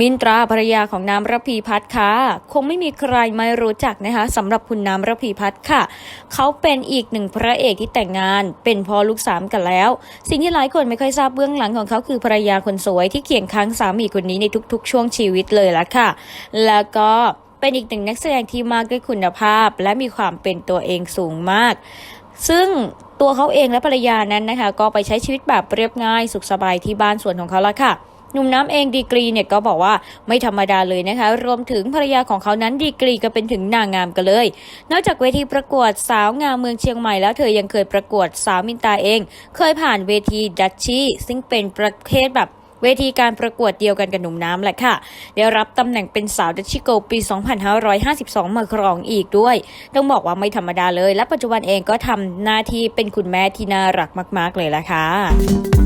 มินตราภรรยาของน้ำระพีพัฒน์ค่ะ คงไม่มีใครไม่รู้จักนะคะสำหรับคุณน้ำระพีพัฒน์ค่ะ เขาเป็นอีกหนึ่งพระเอกที่แต่งงาน เป็นพ่อลูกสามกันแล้ว สิ่งที่หลายคนไม่ค่อยทราบเบื้องหลังของเขาคือภรรยาคนสวยที่เคียงข้างสามีคนนี้ในทุกๆ ช่วงชีวิตเลยละค่ะ แล้วก็เป็นอีกหนึ่งนักแสดงที่มากด้วยคุณภาพ และมีความเป็นตัวเองสูงมาก ซึ่งตัวเขาเองและภรรยานั้นนะคะ ก็ไปใช้ชีวิตแบบเรียบง่ายสุขสบายที่บ้านสวนของเขาละค่ะ หนุ่มน้ำเองดีกรีเนี่ยก็บอกว่าไม่ธรรมดาเลยนะคะ รวมถึงภรรยาของเขานั้นดีกรีก็เป็นถึงนางงามกันเลย นอกจากเวทีประกวดสาวงามเมืองเชียงใหม่แล้วเธอยังเคยประกวดสาวมินตาเอง เคยผ่านเวทีดัชชี่ซึ่งเป็นประเภทแบบเวทีการประกวดเดียวกันกับหนุ่มน้ำแหละค่ะ ได้รับตำแหน่งเป็นสาวดัชชี่โกปี 2552 มาครองอีกด้วย ต้องบอกว่าไม่ธรรมดาเลย และปัจจุบันเองก็ทำหน้าที่เป็นคุณแม่ที่น่ารักมาก ๆ เลยละค่ะ